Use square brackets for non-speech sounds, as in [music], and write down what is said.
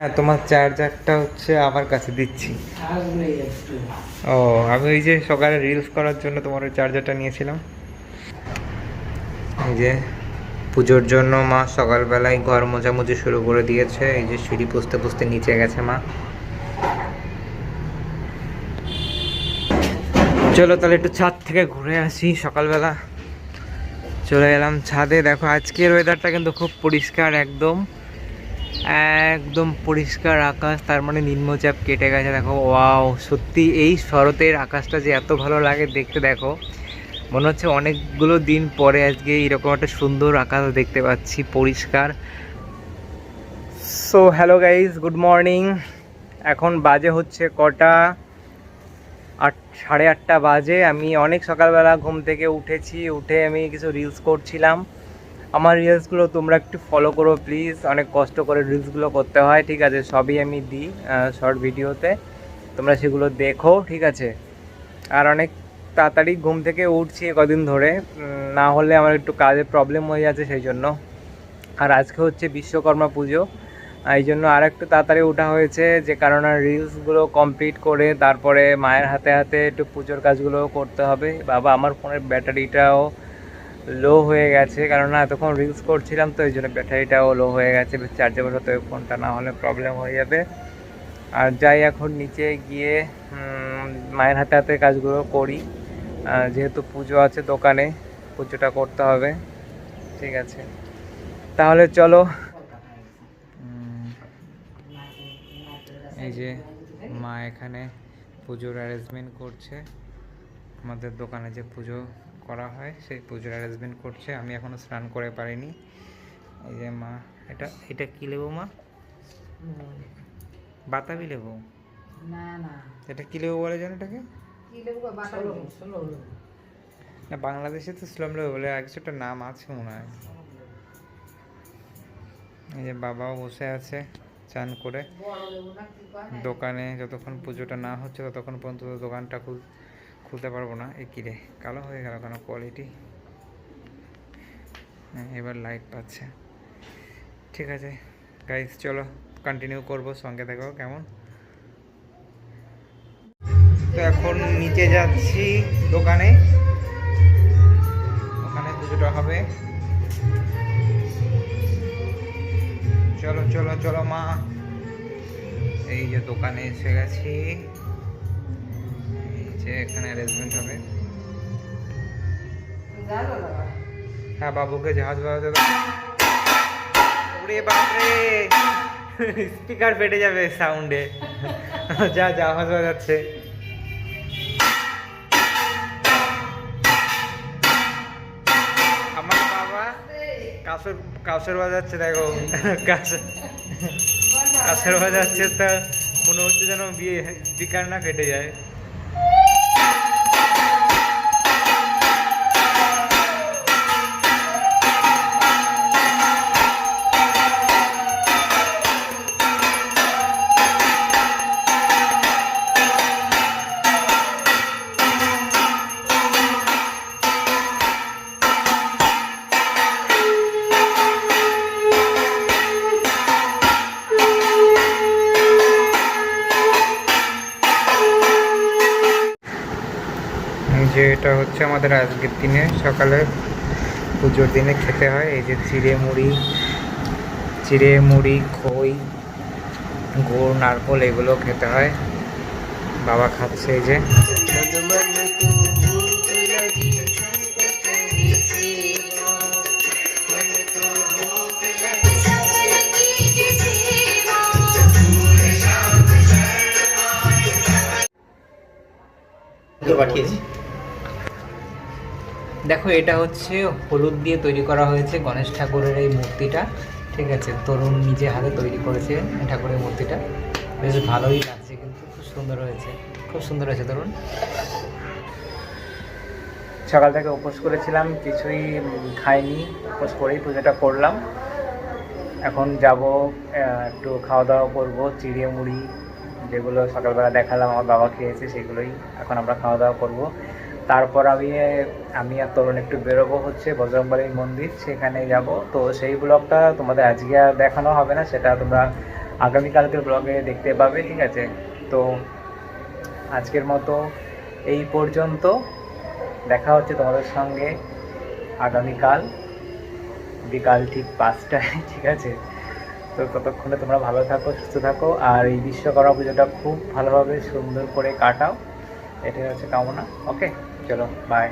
হ্যাঁ তোমার চার্জারটা হচ্ছে আমার কাছে দিচ্ছি। ও, আমি ওই যে সকালে রিলস করার জন্য তোমার ওই চার্জারটা নিয়েছিলাম। এই যে, পুজোর জন্য মা সকালবেলায় ঘর মোছামুছি শুরু করে দিয়েছে। এই যে সিঁড়ি পুষতে পুষতে নিচে গেছে মা। চলো তাহলে একটু ছাদ থেকে ঘুরে আসি সকালবেলা। চলে এলাম ছাদে। দেখো, আজকের ওয়েদারটা কিন্তু খুব পরিষ্কার একদম। একদম পরিষ্কার আকাশ, তার মানে নিম্নচাপ কেটে গেছে, দেখো, ওয়াও, সত্যি এই শরতের আকাশটা যে এত ভালো লাগে দেখতে, দেখো, মনে হচ্ছে অনেকগুলো দিন পরে আজকে এরকম একটা সুন্দর আকাশ দেখতে পাচ্ছি, পরিষ্কার। So hello guys good morning এখন বাজে হচ্ছে কটা আট, সাড়ে আটটা বাজে। আমি অনেক সকালবেলা ঘুম থেকে উঠেছি, উঠে আমি কিছু রিলস করছিলাম। আমার রিলসগুলো তোমরা একটু ফলো করো প্লিজ অনেক কষ্ট করে রিলসগুলো করতে হয়, ঠিক আছে? সবই আমি দিই শর্ট ভিডিওতে তোমরা সেগুলো দেখো, ঠিক আছে? আর অনেক তাড়াতাড়ি ঘুম থেকে উঠছি কদিন ধরে। না হলে আমার একটু কাজে প্রবলেম হয়ে যাচ্ছে সেই জন্য। আর আজকে হচ্ছে বিশ্বকর্মা পুজো। এই জন্য আর একটু তাড়াতাড়ি ওঠা হয়েছে, যে কারণে রিলসগুলো কমপ্লিট করে তারপরে মায়ের হাতে হাতে একটু পুজোর কাজগুলো করতে হবে। বাবা, আমার ফোনের ব্যাটারিটাও লো হয়ে গেছে। কারণ এতক্ষণ রিলস করছিলাম তো এই জন্য ব্যাটারিটাও লো হয়ে গেছে। চার্জে হবে ফোনটা না হলে প্রবলেম হয়ে যাবে। আর যাই এখন নিচে গিয়ে মায়ের হাতে হাতে কাজগুলো করি। যেহেতু পুজো আছে দোকানে, পুজোটা করতে হবে। ঠিক আছে। তাহলে চলো। এই যে মা এখানে পুজোর অ্যারেঞ্জমেন্ট করছে। আমাদের দোকানে যে পুজো করা হয় সেই পুজোর অ্যারেঞ্জমেন্ট করছে। আমি এখনও স্নান করে পারিনি। এই যে মা এটা এটা কি লেবু মা? বাতাবি লেবু? না না। এটা কি লেবু বলে জানো এটাকে? কি লেবু বা বাটা লেবু ষোলো লেবু। না বাংলাদেশে তো ইসলাম লেবু বলে আর কিছু একটা নাম আছে মনে হয়। এই যে বাবাও বসে আছে চান করে? দোকানে যতক্ষণ পুজোটা না হচ্ছে ততক্ষণ পর্যন্ত দোকানটা খুল খুলতে পারব না। এ কিরে কালো হয়ে গেল কেন? কোয়ালিটি হ্যাঁ এবার লাইট পাচ্ছে। ঠিক আছে। গাইজ চলো কন্টিনিউ করব। সঙ্গে দেখো কেমন? তো এখন নিচে যাচ্ছি দোকানে। ওখানে পুজোটা হবে। চলো চলো চলো মা। এই যে দোকানে এসে গেছি। যে এখানে অ্যারেঞ্জমেন্ট হবে। হ্যাঁ বাবুকে জাহাজ বাজাতে ওরে বাপরে! স্পিকার ফেটে যাবে সাউন্ডে যা জাহাজ বাজাচ্ছে। আমার বাবা কাসর কাসর বাজাচ্ছে দেখো। কাসর কাসর বাজাচ্ছে তা মনে হচ্ছে যেন বিয়ে স্পিকার না ফেটে যায়। যে এটা হচ্ছে আমাদের আজকের দিনে, সকালে পুজোর দিনে খেতে হয়, এই যে চিড়ে মুড়ি চিড়ে মুড়ি, খই, গুড়, নারকোল এগুলো খেতে হয়। বাবা খাচ্ছে এই যে। পাঠিয়েছি। দেখো, এটা হচ্ছে হলুদ দিয়ে তৈরি করা হয়েছে গণেশ ঠাকুরের এই মূর্তিটা। ঠিক আছে, তরুণ নিজে হাতে তৈরি করেছে ঠাকুরের মূর্তিটা। বেশ ভালোই লাগছে কিন্তু, খুব সুন্দর হয়েছে, খুব সুন্দর হয়েছে তরুণ। সকাল থেকে উপোস করেছিলাম, কিছুই খাইনি, উপোস করেই পুজোটা করলাম। এখন যাব একটু খাওয়া দাওয়া করব চিড়ে মুড়ি যেগুলো সকালবেলা দেখালাম আমার বাবা খেয়েছে সেগুলোই এখন আমরা খাওয়া দাওয়া করব। তারপর আমি আমি আর তরুণ একটু বেরোবো হচ্ছে বজরংবলীর মন্দির সেখানে যাব। তো সেই ব্লগটা তোমাদের আজকে আর দেখানো হবে না, সেটা তোমরা আগামীকালকের ব্লগে দেখতে পাবে, ঠিক আছে? তো আজকের মতো এই পর্যন্ত। দেখা হচ্ছে তোমাদের সঙ্গে আগামীকাল, বিকাল ঠিক পাঁচটায়, [laughs] ঠিক আছে? তো ততক্ষণে তোমরা ভালো থাকো, সুস্থ থাকো, আর এই বিশ্বকর্মা পুজোটা খুব ভালোভাবে সুন্দর করে কাটাও। এটাই হচ্ছে কামনা ওকে চলো বাই